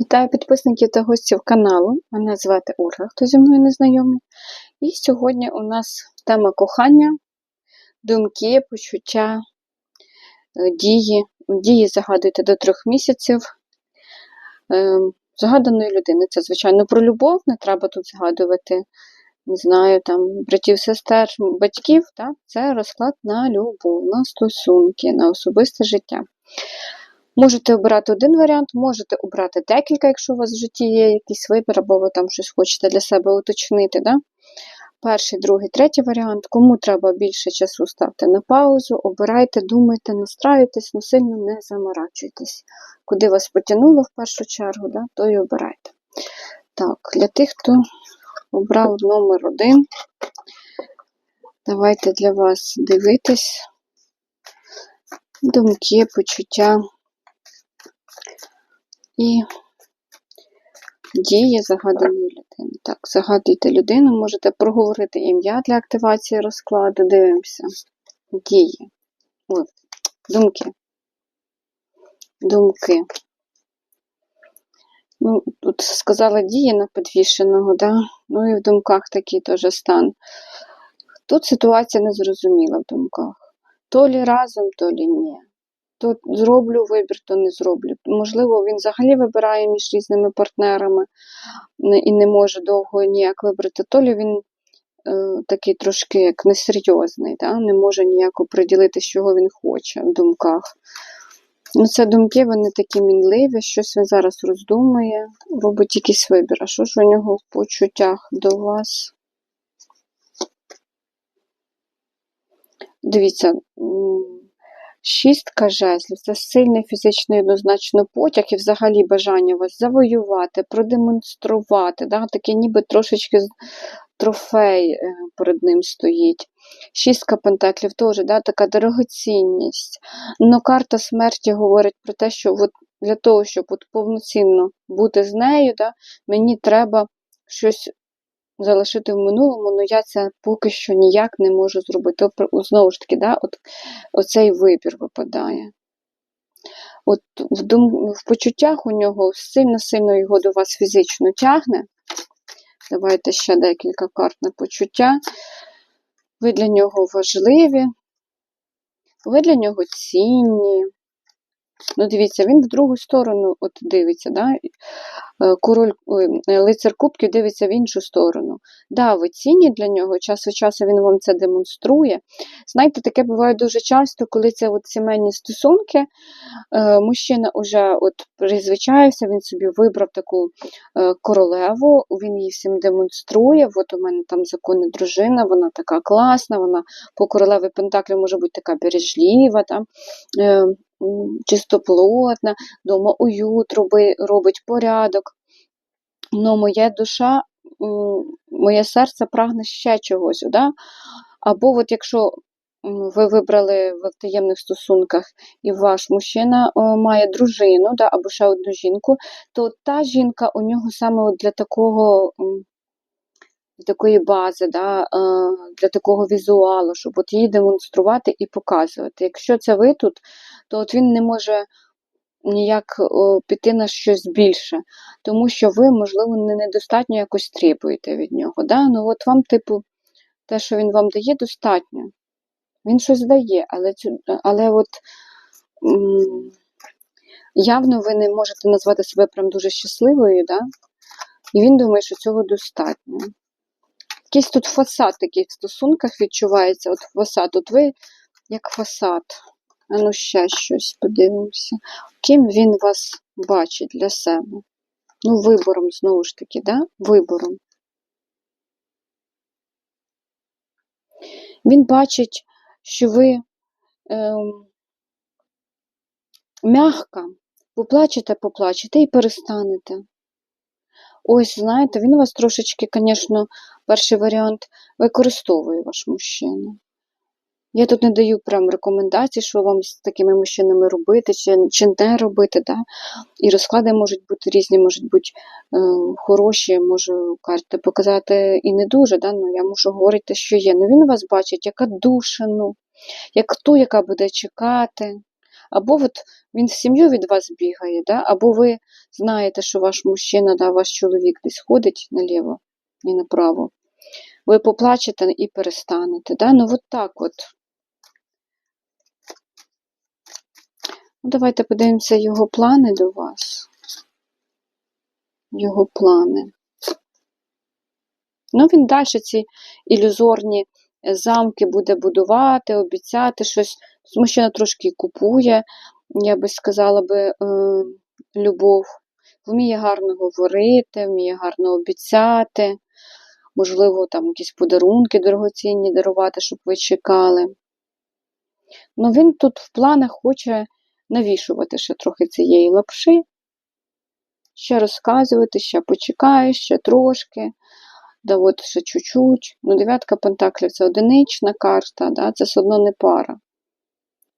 Вітаю підписників та гостів каналу. Мене звати Ольга, хто зі мною не знайомий. І сьогодні у нас тема кохання, думки, почуття, е, дії. Дії загадуйте до трьох місяців. Е, Загаданої людини. Це, звичайно, про любов, не треба тут згадувати, не знаю, там, братів, сестер, батьків. Так? Це розклад на любов, на стосунки, на особисте життя. Можете обирати один варіант, можете обрати декілька, якщо у вас в житті є якийсь вибір, або ви там щось хочете для себе уточнити. Да? Перший, другий, третій варіант. Кому треба більше часу, ставте на паузу, обирайте, думайте, настраюйтесь, але сильно не заморачуйтесь. Куди вас потягнуло в першу чергу, да, то і обирайте. Так, для тих, хто обрав номер один, давайте для вас дивитись думки, почуття і дії загаданої людини. Так, загадуйте людину, можете проговорити ім'я для активації розкладу. Дивимося. Дії. О, думки. Думки. Ну, Тут сказала дії на підвішеного, да? ну і в думках такий теж стан. Тут ситуація незрозуміла в думках. То лі разом, то лі ні то зроблю вибір, то не зроблю. Можливо, він взагалі вибирає між різними партнерами і не може довго ніяк вибрати, то лі він е, такий трошки як несерйозний, да? не може ніяк приділити, чого він хоче в думках. Ну, Це думки, вони такі мінливі, щось він зараз роздумує, робить якийсь вибір. А що ж у нього в почуттях до вас? Дивіться, Шістка жезлів це сильний фізичний однозначно потяг і взагалі бажання вас завоювати, продемонструвати. Да? Таке ніби трошечки трофей е, перед ним стоїть. Шістка пентаклів теж да? така дорогоцінність. Но карта смерті говорить про те, що от для того, щоб от повноцінно бути з нею, да? мені треба щось залишити в минулому, але я це поки що ніяк не можу зробити. Знову ж таки, да, от, оцей вибір випадає. От В дум... в почуттях у нього сильно-сильно його до вас фізично тягне. Давайте ще декілька карт на почуття. Ви для нього важливі, ви для нього цінні. Ну, дивіться, він в другу сторону от дивиться, да? Е, король е, лицар Кубків дивиться в іншу сторону. Да, ви цінні для нього, час від часу він вам це демонструє. Знаєте, таке буває дуже часто, коли це от сімейні стосунки, е, мужчина вже от призвичається, він собі вибрав таку королеву, він її всім демонструє. От у мене там законна дружина, вона така класна, вона по королеві Пентаклі може бути така бережліва. Там, чистоплотна, дома уют робить порядок. Но моя душа, моє серце прагне ще чогось. Да? Або от якщо ви вибрали в таємних стосунках і ваш мужчина має дружину, да, або ще одну жінку, то та жінка у нього саме для такого такої бази, да, е, для такого візуалу, щоб от її демонструвати і показувати. Якщо це ви тут, то от він не може ніяк піти на щось більше, тому що ви, можливо, не недостатньо якось требуєте від нього. Да? Ну от вам, типу, те, що він вам дає, достатньо. Він щось дає, але але от явно ви не можете назвати себе прям дуже щасливою, да? і він думає, що цього достатньо. Якийсь тут фасад в стосунках відчувається. От фасад, от ви як фасад. А ну ще щось подивимося. Ким він вас бачить для себе? Ну, вибором, знову ж таки, да? Вибором. Він бачить, що ви е, м'ягка, поплачете, поплачете і перестанете. Ось, знаєте, він вас трошечки, звісно, перший варіант використовує ваш мужчина. Я тут не даю прям рекомендацій, що вам з такими мужчинами робити, чи чи не робити. Да? І розклади можуть бути різні, можуть бути е, хороші, можу карти показати і не дуже. Да? Ну, Я можу говорити, що є. Ну Він вас бачить, яка душа, ну, як ту, яка буде чекати, Або от він в сім'ю від вас бігає, да? або ви знаєте, що ваш мужчина, да, ваш чоловік десь ходить наліво і направо. Ви поплачете і перестанете. Да? Ну, от так от. Ну, давайте подивимося його плани до вас. Його плани. Ну, він далі ці ілюзорні замки буде будувати, обіцяти щось. Мужчина трошки купує, я би сказала би, е, любов. Вміє гарно говорити, вміє гарно обіцяти, можливо, там якісь подарунки дорогоцінні дарувати, щоб ви чекали. Ну, він тут в планах хоче навішувати ще трохи цієї лапши, ще розказувати, ще почекає, ще трошки. Да от ще чуть-чуть. Ну, дев'ятка пентаклів це одинична карта, да? це все одно не пара.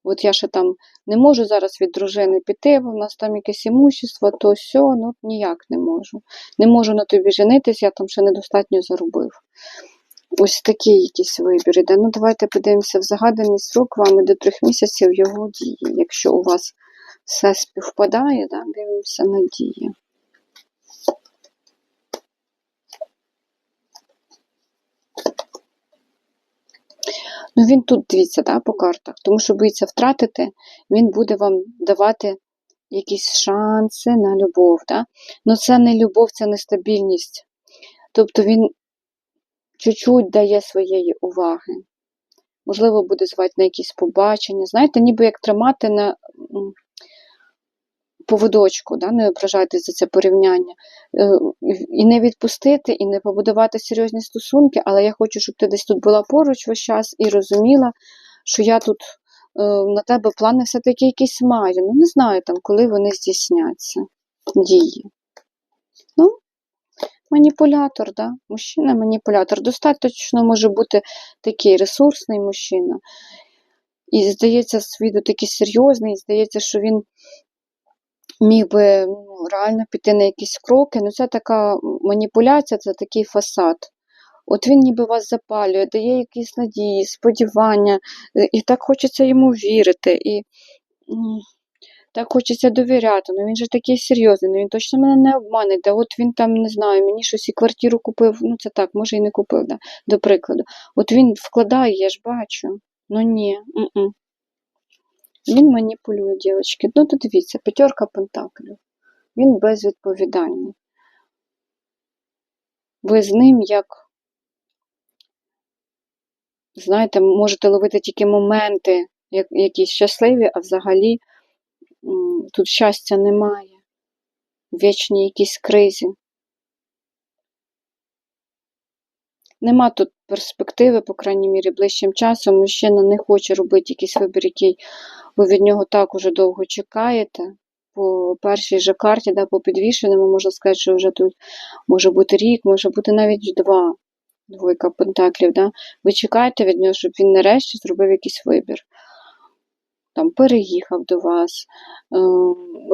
От я ще там не можу зараз від дружини піти, бо в нас там якесь імущество, то все, ну ніяк не можу. Не можу на тобі женитись, я там ще недостатньо заробив. Ось такий якийсь вибір іде. Ну, давайте подивимося в загаданий срок вами до трьох місяців його дії. Якщо у вас все співпадає, да, дивимося на дії. Ну, він тут дивіться, да, по картах, тому що боїться втратити, він буде вам давати якісь шанси на любов. Да? Ну це не любов, це нестабільність. Тобто він чуть-чуть дає своєї уваги. Можливо, буде звати на якісь побачення. Знаєте, ніби як тримати на поводочку, да? не ображайтесь за це порівняння. Е, І не відпустити, і не побудувати серйозні стосунки, але я хочу, щоб ти десь тут була поруч весь час і розуміла, що я тут е, на тебе плани все-таки якісь маю. Ну, не знаю там, коли вони здійсняться. Дії. Ну, маніпулятор, да? Мужчина маніпулятор. Достатньо може бути такий ресурсний мужчина. І здається, з такий серйозний, і здається, що він міг би ну, реально піти на якісь кроки. Ну, це така маніпуляція, це такий фасад. От він ніби вас запалює, дає якісь надії, сподівання, е, і так хочеться йому вірити, і так хочеться довіряти. Ну він же такий серйозний, ну він точно мене не обмане. Да от він там, не знаю, мені щось і квартиру купив, ну це так, може і не купив, да, до прикладу. От він вкладає, я ж бачу. Ну ні. м-м. Він маніпулює, дівчатки. Ну, то дивіться, п'ятерка пентаклів. Він безвідповідальний. Ви з ним як, знаєте, можете ловити тільки моменти, як, якісь щасливі, а взагалі тут щастя немає. Вічні якісь кризі. Нема тут перспективи, по крайній мірі, ближчим часом. Мужчина не хоче робити якийсь вибір, який ви від нього так уже довго чекаєте. По першій же карті, да, по підвішеному, можна сказати, що вже тут може бути рік, може бути навіть два. Двойка пентаклів. Да? Ви чекаєте від нього, щоб він нарешті зробив якийсь вибір. Там переїхав до вас, е,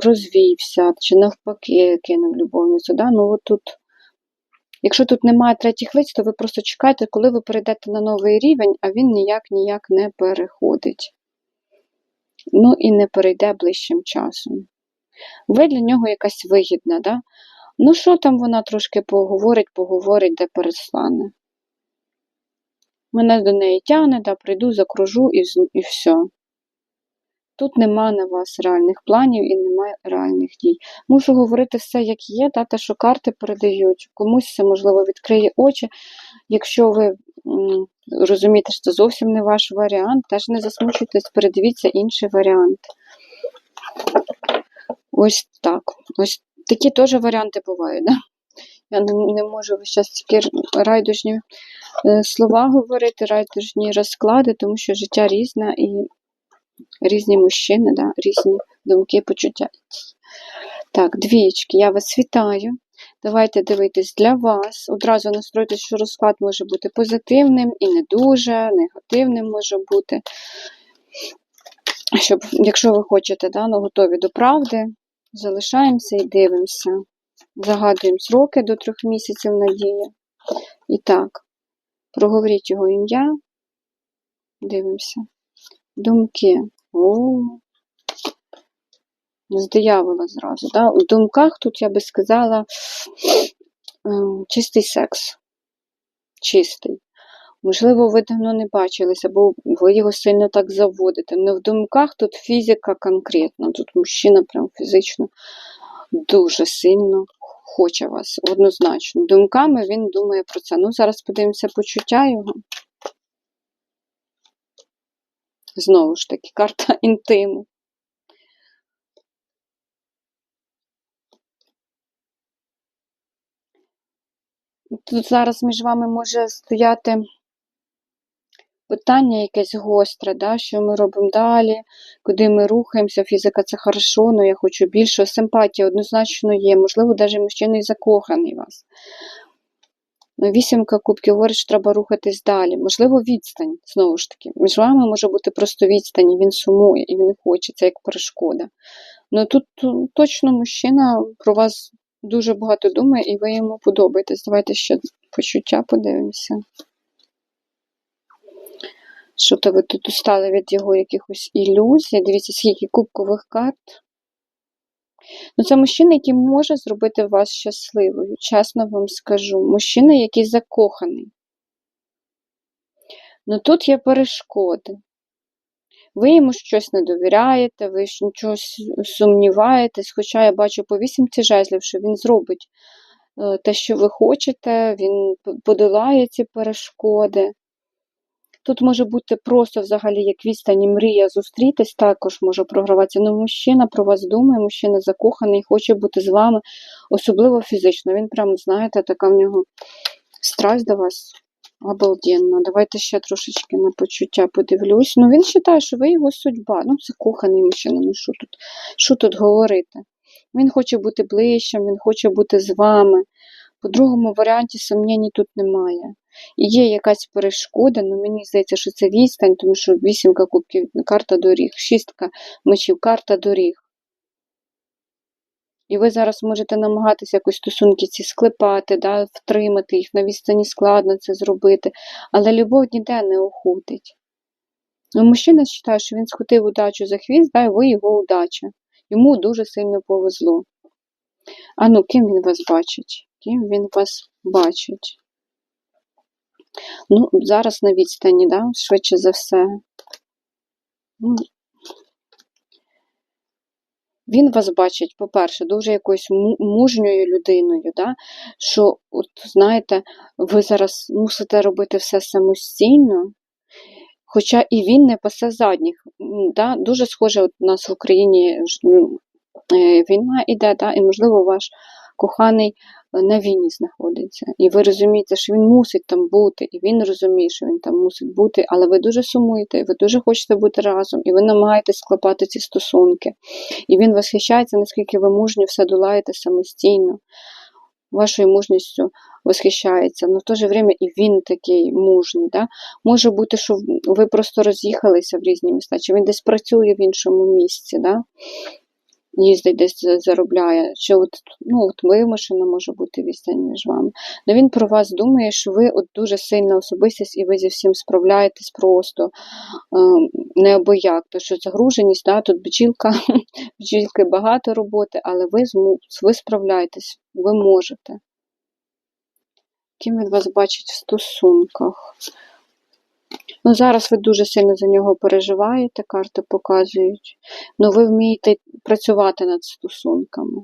розвівся, чи навпаки кинув любовницю. Да? Ну, от тут Якщо тут немає третіх лиць, то ви просто чекаєте, коли ви перейдете на новий рівень, а він ніяк ніяк не переходить. Ну і не перейде ближчим часом. Ви для нього якась вигідна, да? Ну, що там вона трошки поговорить, поговорить, де переслане. Мене до неї тягне, да, прийду, закружу і, і все. Тут нема на вас реальних планів і немає реальних дій. Мушу говорити все, як є, та те, що карти передають. Комусь це, можливо, відкриє очі. Якщо ви розумієте, що це зовсім не ваш варіант, теж не засмучуйтесь, передивіться інший варіант. Ось так. Ось такі теж варіанти бувають. Да? Я не, можу весь час тільки райдужні е, слова говорити, райдужні розклади, тому що життя різне і різні мужчини, да, різні думки, почуття. Так, двієчки, я вас вітаю. Давайте дивитись для вас. Одразу настройтесь, що розклад може бути позитивним і не дуже, негативним може бути. Щоб, якщо ви хочете, да, ну, готові до правди, залишаємося і дивимося. Загадуємо сроки до трьох місяців надії. І так, проговоріть його ім'я. Дивимося. Думки. О, З диявола зразу. Да? У думках тут я би сказала ем, чистий секс. Чистий. Можливо, ви давно не бачилися, бо ви його сильно так заводите. Не в думках тут фізика конкретна. Тут мужчина прям фізично дуже сильно хоче вас, однозначно. Думками він думає про це. Ну, зараз подивимося почуття його. Знову ж таки, карта інтиму. Тут зараз між вами може стояти питання якесь гостре, да, що ми робимо далі, куди ми рухаємося. Фізика це хорошо, але я хочу більше. Симпатія однозначно є. Можливо, навіть мужчина і закоханий вас. Ну, Вісімка кубків говорить, що треба рухатись далі. Можливо, відстань, знову ж таки. Між вами може бути просто відстань, і він сумує, і він хоче, це як перешкода. Ну тут точно мужчина про вас дуже багато думає, і ви йому подобаєтесь. Давайте ще почуття подивимося. Що то ви тут устали від його якихось ілюзій. Дивіться, скільки кубкових карт. Ну, це мужчина, який може зробити вас щасливою, чесно вам скажу. Мужчина, який закоханий. Ну тут є перешкоди. Ви йому щось не довіряєте, ви нічого сумніваєтесь, хоча я бачу по вісімці жезлів, що він зробить е, те, що ви хочете, він подолає ці перешкоди. Тут може бути просто взагалі як відстані мрія зустрітись, також може програватися. Ну, мужчина про вас думає, мужчина закоханий, хоче бути з вами, особливо фізично. Він прям, знаєте, така в нього страсть до вас. Обалденно. Давайте ще трошечки на почуття подивлюсь. Ну, він вважає, що ви його судьба. Ну, закоханий мужчина, ну що тут, що тут говорити? Він хоче бути ближчим, він хоче бути з вами. По другому варіанті сумнівні тут немає. І є якась перешкода, але мені здається, що це відстань, тому що вісімка кубків карта доріг, шістка мечів, карта доріг. І ви зараз можете намагатися якось стосунки ці склепати, да, втримати їх на відстані складно це зробити, але любов ніде не уходить. Ну, Мужчина вважає, що він схотив удачу за хвіст, да, і ви його удача. Йому дуже сильно повезло. А ну, ким він вас бачить? Ким він вас бачить? Ну, зараз на відстані, да, швидше за все. Ну, він вас бачить, по-перше, дуже якоюсь мужньою людиною, да? що, от, знаєте, ви зараз мусите робити все самостійно, хоча і він не пасе задніх. Да? Дуже схоже, от у нас в Україні е, війна іде, да? і, можливо, ваш коханий на війні знаходиться. І ви розумієте, що він мусить там бути, і він розуміє, що він там мусить бути, але ви дуже сумуєте, і ви дуже хочете бути разом, і ви намагаєтесь склепати ці стосунки. І він восхищається, наскільки ви мужньо все долаєте самостійно. Вашою мужністю восхищається, але в то же время і він такий мужній. Да? Може бути, що ви просто роз'їхалися в різні міста, чи він десь працює в іншому місці. Да? Їздить десь заробляє, що от, ну, от вимушено може бути відстань між вами. Но він про вас думає, що ви от дуже сильна особистість і ви зі всім справляєтесь просто е, неабияк. То що загруженість, да, тут бджілка, бджілки багато роботи, але ви, ви справляєтесь, ви можете. Ким він вас бачить в стосунках? Ну, Зараз ви дуже сильно за нього переживаєте, карти показують. Ну, ви вмієте працювати над стосунками.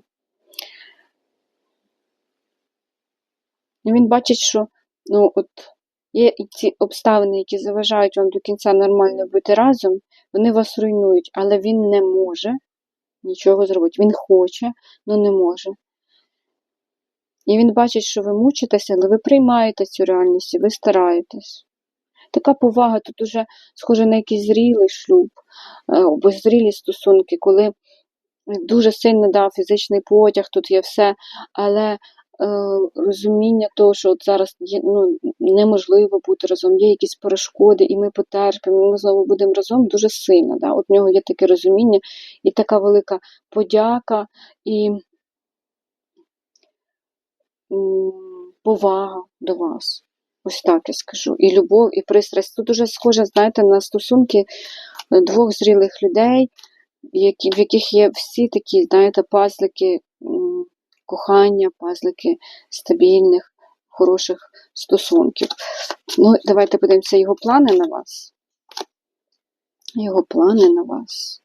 Він бачить, що ну, от, є ці обставини, які заважають вам до кінця нормально бути разом, вони вас руйнують, але він не може нічого зробити. Він хоче, але не може. І він бачить, що ви мучитеся, але ви приймаєте цю реальність і ви стараєтесь. Така повага тут уже схоже на якийсь зрілий шлюб, або зрілі стосунки, коли дуже сильно да, фізичний потяг, тут є все, але е, розуміння того, що от зараз є, ну, неможливо бути разом, є якісь перешкоди, і ми потерпимо, і ми знову будемо разом дуже сильно. Да? От в нього є таке розуміння і така велика подяка і повага до вас. Ось так я скажу. І любов, і пристрасть. Тут дуже схоже, знаєте, на стосунки двох зрілих людей, які, в яких є всі такі, знаєте, пазлики кохання, пазлики стабільних, хороших стосунків. Ну, давайте подивимося його плани на вас. Його плани на вас.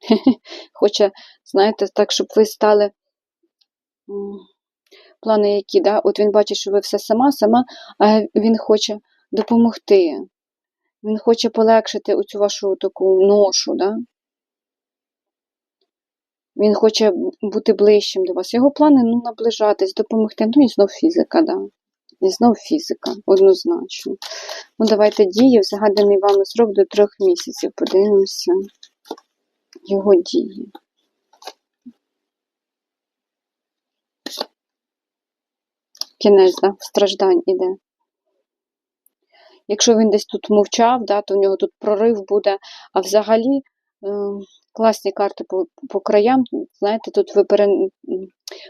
Хоче, знаєте, так, щоб ви стали. Плани які, да? От він бачить, що ви все сама, сама, а він хоче допомогти. Він хоче полегшити оцю вашу таку ношу, да? Він хоче бути ближчим до вас. Його плани ну, наближатись, допомогти. Ну і знов фізика, да. І знов фізика, однозначно. Ну, давайте дії, загаданий вами срок до трьох місяців. Подивимося його дії. Кінець, да, страждань іде. Якщо він десь тут мовчав, да, то в нього тут прорив буде. А взагалі е, класні карти по, по краям. Знаєте, тут ви пере, м,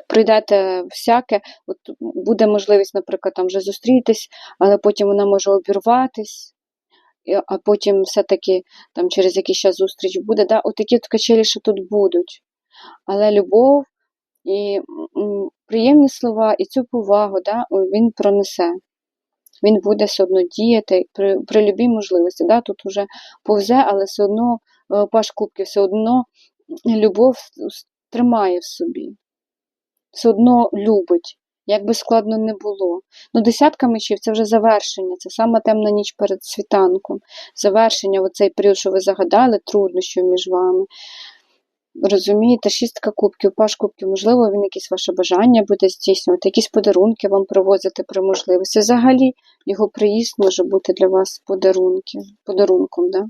пройдете всяке. От буде можливість, наприклад, там вже зустрітись, але потім вона може обірватись, а потім все-таки там через якийсь час зустріч буде. Да? От такі качелі, що тут будуть. Але любов і приємні слова, і цю повагу да, він пронесе. Він буде все одно діяти при, при любій можливості. Да? Тут уже повзе, але все одно е, паш кубки, все одно любов тримає в собі. Все одно любить, як би складно не було. Ну, десятка мечів це вже завершення, це сама темна ніч перед світанком. Завершення, оцей період, що ви загадали, труднощів між вами. Розумієте, шістка кубків, паш кубків, можливо, він якісь ваше бажання буде здійснювати, якісь подарунки вам привозити при можливості. Взагалі, його приїзд може бути для вас подарунки, подарунком. Да?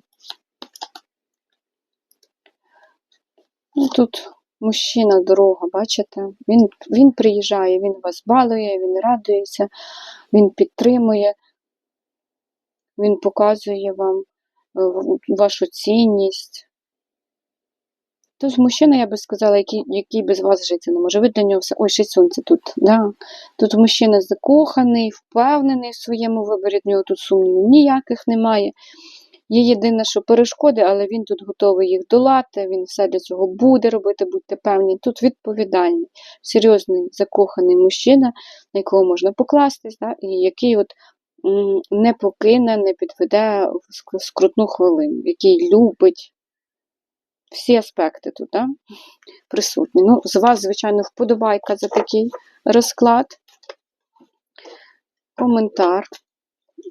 Ну, тут мужчина, дорога, бачите? Він, він приїжджає, він вас балує, він радується, він підтримує, він показує вам е, вашу цінність. Тож мужчина, я би сказала, який, який без вас жити не може. Ви для нього все. Ой, ще сонце тут. Да. Тут мужчина закоханий, впевнений в своєму виборі, в нього тут сумнівів ніяких немає. Є єдине, що перешкоди, але він тут готовий їх долати, він все для цього буде робити, будьте певні. Тут відповідальний, серйозний, закоханий мужчина, на якого можна покластись, да, і який от не покине, не підведе в скрутну хвилину, який любить. Всі аспекти тут да, присутні. Ну, з вас, звичайно, вподобайка за такий розклад, коментар.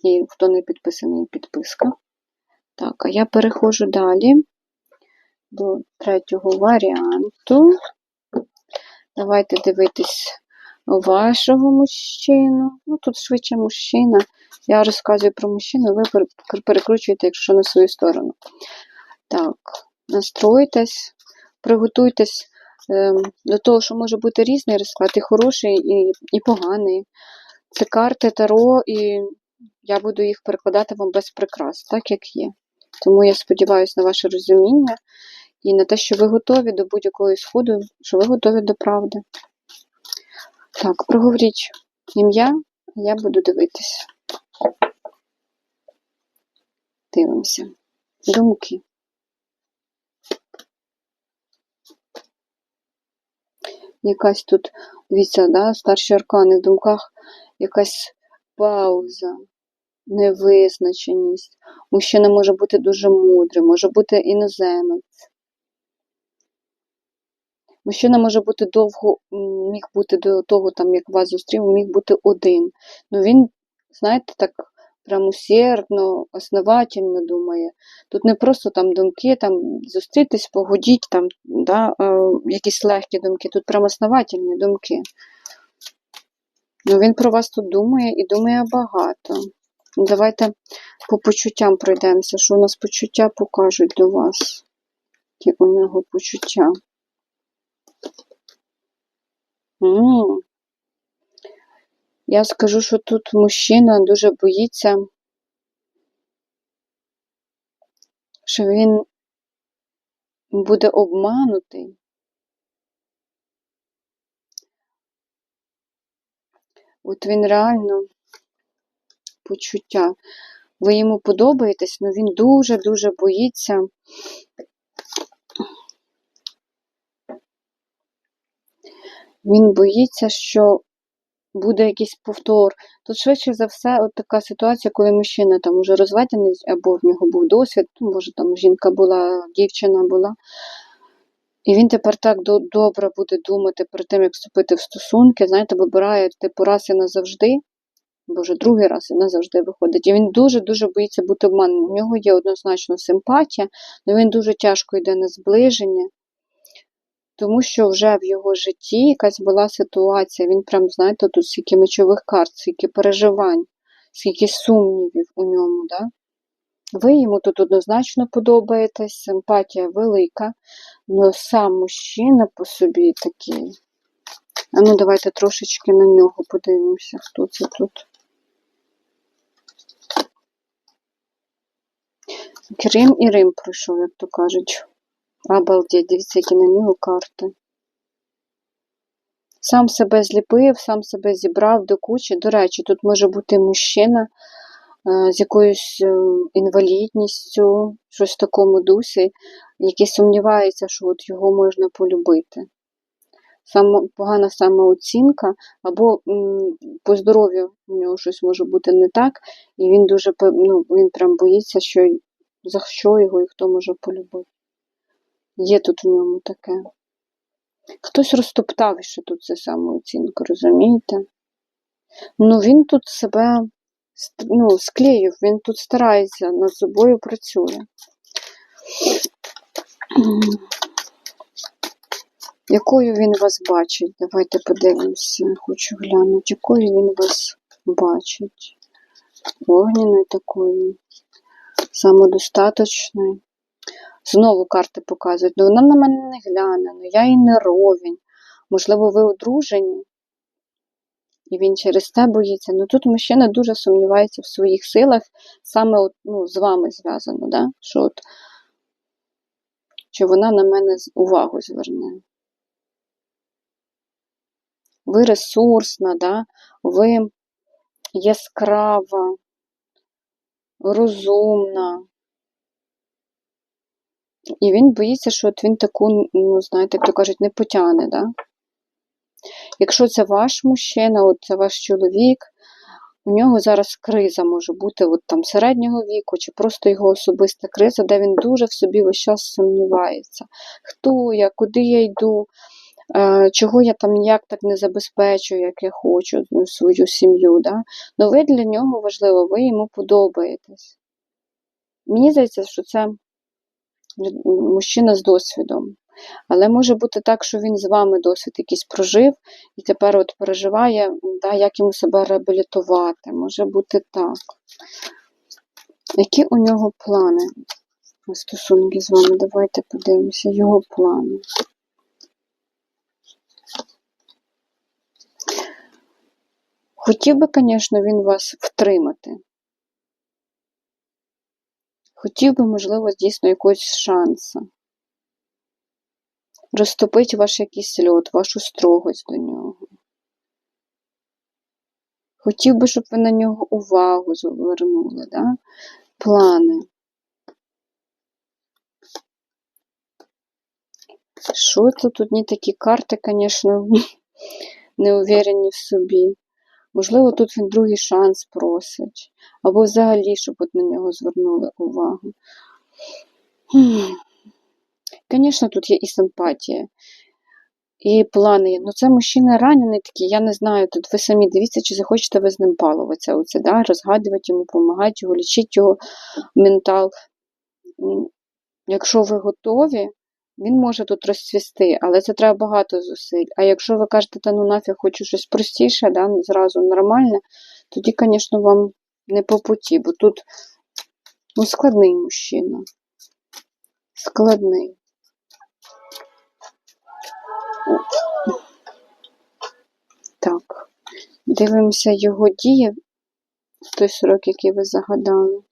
І хто не підписаний, підписка. Так, а я переходжу далі до третього варіанту. Давайте дивитись вашого мужчину. Ну, тут швидше мужчина. Я розказую про мужчину, ви перекручуєте, якщо на свою сторону. Так, настройтесь, приготуйтесь ем, до того, що може бути різний розклад, і хороший, і, і поганий. Це карти Таро, і я буду їх перекладати вам без прикрас, так як є. Тому я сподіваюся на ваше розуміння і на те, що ви готові до будь-якого сходу, що ви готові до правди. Так, проговоріть ім'я, а я буду дивитись. Дивимося. Думки. Якась тут, дивіться, да, старші аркани в думках, якась пауза, невизначеність. Мужчина може бути дуже мудрий, може бути іноземець. Мужчина може бути довго, міг бути до того, там, як вас зустрів, міг бути один. Ну він, знаєте, так прям усердно, основательно думає. Тут не просто там думки, там зустрітись, погодіть, там, да, е, якісь легкі думки, тут прям основательні думки. Ну, він про вас тут думає і думає багато. Давайте по почуттям пройдемося, що у нас почуття покажуть до вас. Які у нього почуття. М. Я скажу, що тут мужчина дуже боїться, що він буде обманутий. От він реально почуття. Ви йому подобаєтесь, але він дуже-дуже боїться. Він боїться, що буде якийсь повтор. Тут швидше за все, от така ситуація, коли мужчина там уже розведений, або в нього був досвід, ну, може там жінка була, дівчина була. І він тепер так до- добре буде думати перед тим, як вступити в стосунки, знаєте, вибирає типу раз і назавжди, бо вже другий раз і назавжди виходить. І він дуже-дуже боїться бути обманеним. У нього є однозначно симпатія, але він дуже тяжко йде на зближення, тому що вже в його житті якась була ситуація. Він прям, знаєте, тут скільки мечових карт, скільки переживань, скільки сумнівів у ньому. Да? Ви йому тут однозначно подобаєтесь, симпатія велика, але сам мужчина по собі такий. А ну давайте трошечки на нього подивимося, хто це тут. Крим і Рим пройшов, як то кажуть. Обалдеть, дивіться, які на нього карти. Сам себе зліпив, сам себе зібрав до кучі. До речі, тут може бути мужчина е, з якоюсь е, інвалідністю, щось в такому дусі, який сумнівається, що от його можна полюбити. Саме, погана самооцінка, або м, по здоров'ю у нього щось може бути не так, і він дуже ну, він прям боїться, що за що його і хто може полюбити. Є тут в ньому таке. Хтось розтоптав ще тут це самооцінку, розумієте? Ну він тут себе ну, склеїв, він тут старається, над собою працює. Якою він вас бачить? Давайте подивимося, хочу глянути, якою він вас бачить. Огняною такою, самодостаточною. Знову карти показують, ну вона на мене не гляне, ну я їй не ровень. Можливо, ви одружені, і він через те боїться. Ну тут мужчина дуже сумнівається в своїх силах, саме от, ну, з вами зв'язано, да? що от, чи вона на мене увагу зверне. Ви ресурсна, да? ви яскрава, розумна. І він боїться, що от він таку, ну, знаєте, як то кажуть, не потягне, да? Якщо це ваш мужчина, от це ваш чоловік, у нього зараз криза може бути от там середнього віку, чи просто його особиста криза, де він дуже в собі весь час сумнівається. Хто я, куди я йду, е, чого я там ніяк так не забезпечую, як я хочу ну, свою сім'ю. Да? Ну ви для нього важливо, ви йому подобаєтесь. Мені здається, що це мужчина з досвідом. Але може бути так, що він з вами досвід якийсь прожив і тепер от переживає, да, як йому себе реабілітувати. Може бути так. Які у нього плани стосунки з вами? Давайте подивимося його плани. Хотів би, звісно, він вас втримати. Хотів би, можливо, дійсно якогось шанса. Розтопить ваш якийсь льот, вашу строгость до нього. Хотів би, щоб ви на нього увагу звернули, да? плани. Що тут одні такі карти, звісно, неуверені в собі. Можливо, тут він другий шанс просить. Або взагалі, щоб от на нього звернули увагу. Звісно, тут є і симпатія, і плани. Ну, це мужчина ранений такий, я не знаю, тут ви самі дивіться, чи захочете ви з ним балуватися, оце, да? розгадувати йому, допомагати його, лічити його ментал. Якщо ви готові, він може тут розцвісти, але це треба багато зусиль. А якщо ви кажете, та ну нафіг хочу щось простіше, да, зразу нормальне, тоді, звісно, вам не по путі, бо тут ну, складний мужчина. Складний. Так. Дивимося його дії той срок, який ви загадали.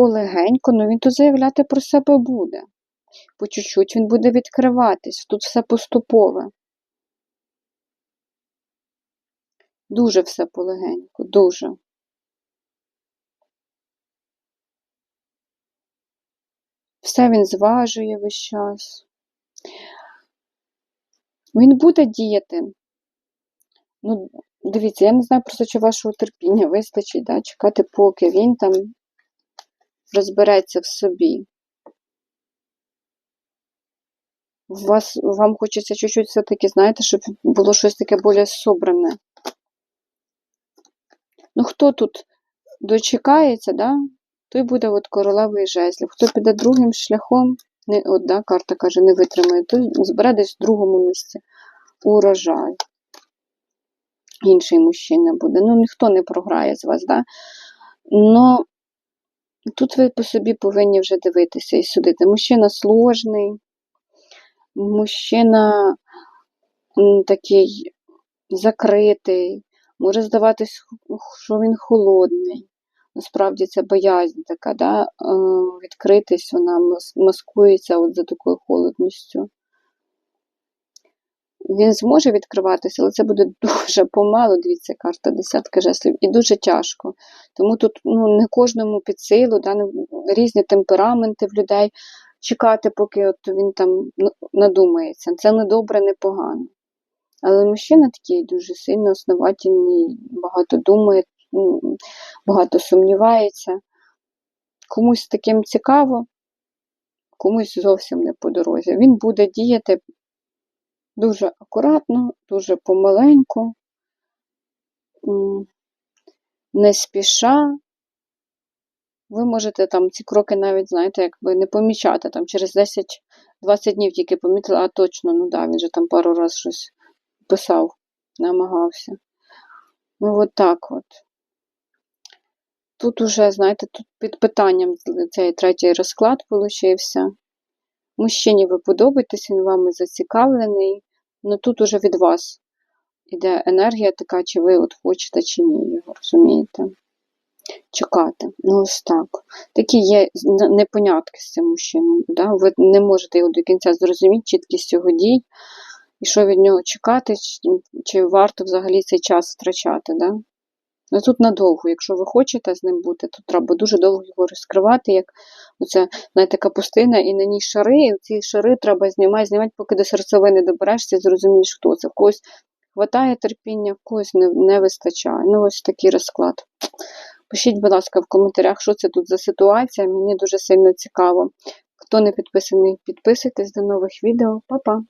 Полегенько, ну він тут заявляти про себе буде. По чуть-чуть він буде відкриватись. Тут все поступове. Дуже все полегенько, дуже. Все він зважує весь час. Він буде діяти. Ну, дивіться, я не знаю просто, чи вашого терпіння вистачить, да, чекати, поки він там розбереться в собі. Вас, вам хочеться чуть-чуть все-таки, знаєте, щоб було щось таке більш собране. Ну, хто тут дочекається, да, той буде от королевий жезлів. Хто піде другим шляхом, не, от, да, карта каже, не витримає, той збере десь в другому місці урожай. Інший мужчина буде. Ну, ніхто не програє з вас, да? Но тут ви по собі повинні вже дивитися і судити. Мужчина сложний, мужчина такий закритий, може здаватись, що він холодний. Насправді це боязнь така, да? е, відкритись, вона маскується от за такою холодністю. Він зможе відкриватися, але це буде дуже помало, дивіться, карта десятка жеслів, і дуже тяжко. Тому тут ну, не кожному під силу, да, різні темпераменти в людей. Чекати, поки от він там ну, надумається. Це не добре, не погано. Але мужчина такий дуже сильно основательний, багато думає, багато сумнівається. Комусь таким цікаво, комусь зовсім не по дорозі. Він буде діяти дуже акуратно, дуже помаленьку, не спіша. Ви можете там ці кроки навіть, знаєте, якби не помічати. Там через 10-20 днів тільки помітили, а точно, ну да, він же там пару разів щось писав, намагався. Ну, от так от. Тут уже, знаєте, тут під питанням цей третій розклад получився. Мужчині ви подобаєтесь, він вами зацікавлений. Ну тут уже від вас іде енергія така, чи ви от хочете, чи ні, його розумієте? Чекати. Ну, ось так. Такі є непонятки з цим мужчиною. Да? Ви не можете його до кінця зрозуміти, чіткість його дій, і що від нього чекати, чи, варто взагалі цей час втрачати. Да? Ну тут надовго, якщо ви хочете з ним бути, то треба дуже довго його розкривати, як оця, знаєте, капустина, і на ній шари, і ці шари треба знімати, знімати, поки до серцевини доберешся, і зрозумієш, хто це. В когось хватає терпіння, в когось не, не вистачає. Ну, ось такий розклад. Пишіть, будь ласка, в коментарях, що це тут за ситуація. Мені дуже сильно цікаво. Хто не підписаний, підписуйтесь до нових відео. Па-па!